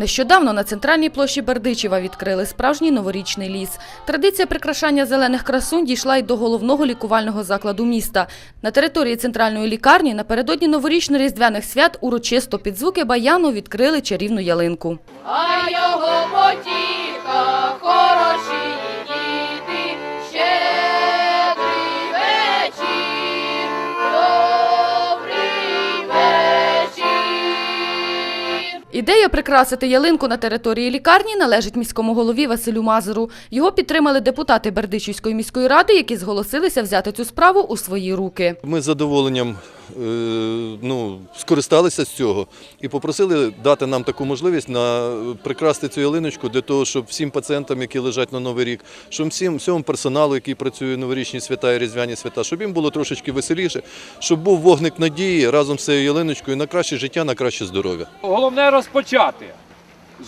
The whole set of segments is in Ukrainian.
Нещодавно на центральній площі Бердичева відкрили справжній новорічний ліс. Традиція прикрашання зелених красунь дійшла й до головного лікувального закладу міста. На території центральної лікарні напередодні новорічно-різдвяних свят урочисто під звуки баяну відкрили чарівну ялинку. А його потіка, Ідея прикрасити ялинку на території лікарні належить міському голові Василю Мазуру. Його підтримали депутати Бердичівської міської ради, які зголосилися взяти цю справу у свої руки. Ми з задоволенням ну, скористалися з цього і попросили дати нам таку можливість на прикрасти цю ялиночку для того, щоб всім пацієнтам, які лежать на Новий рік, щоб всім всьому персоналу, який працює новорічні свята і різдвяні свята, щоб їм було трошечки веселіше, щоб був вогник надії разом з цією ялиночкою на краще життя, на краще здоров'я. Головне розпочати.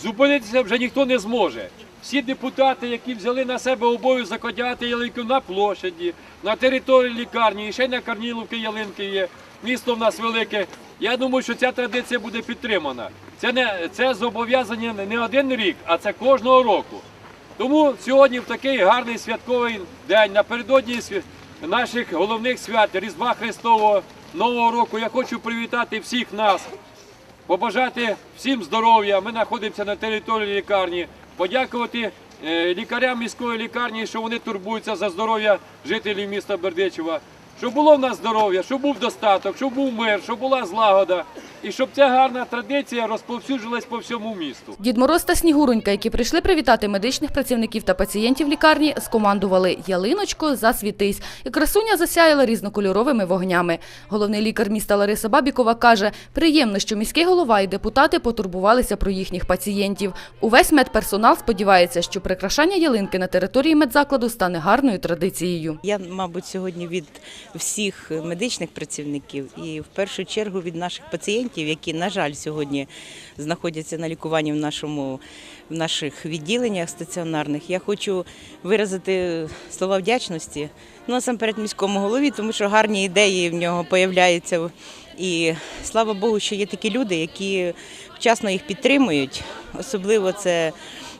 Зупинитися вже ніхто не зможе. Всі депутати, які взяли на себе обов'язок одягати ялинку на площаді, на території лікарні, і ще на Карніловки ялинки є. Місто в нас велике. Я думаю, що ця традиція буде підтримана. Це не це зобов'язання не один рік, а це кожного року. Тому сьогодні в такий гарний святковий день, напередодні наших головних свят Різдва Христового Нового року, я хочу привітати всіх нас побажати всім здоров'я. Ми знаходимося на території лікарні. Подякувати е, лікарям міської лікарні, що вони турбуються за здоров'я жителів міста Бердичева. Щоб було в нас здоров'я, щоб був достаток, щоб був мир, щоб була злагода, і щоб ця гарна традиція розповсюджилась по всьому місту. Дід Мороз та Снігуронька, які прийшли привітати медичних працівників та пацієнтів лікарні, скомандували «Ялиночко, засвітись», і красуня засяяла різнокольоровими вогнями. Головний лікар міста Лариса Бабікова каже, приємно, що міський голова і депутати потурбувалися про їхніх пацієнтів. Увесь медперсонал сподівається, що прикрашання ялинки на території медзакладу стане гарною традицією. Я, мабуть, сьогодні від всіх медичних працівників і в першу чергу від наших пацієнтів, які, на жаль, сьогодні знаходяться на лікуванні в нашому в наших відділеннях стаціонарних. Я хочу виразити слова вдячності ну, насамперед міському голові, тому що гарні ідеї в нього появляються. І слава Богу, що є такі люди, які вчасно їх підтримують. Особливо це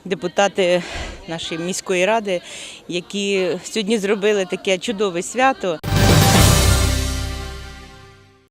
депутати нашої міської ради, які сьогодні зробили таке чудове свято.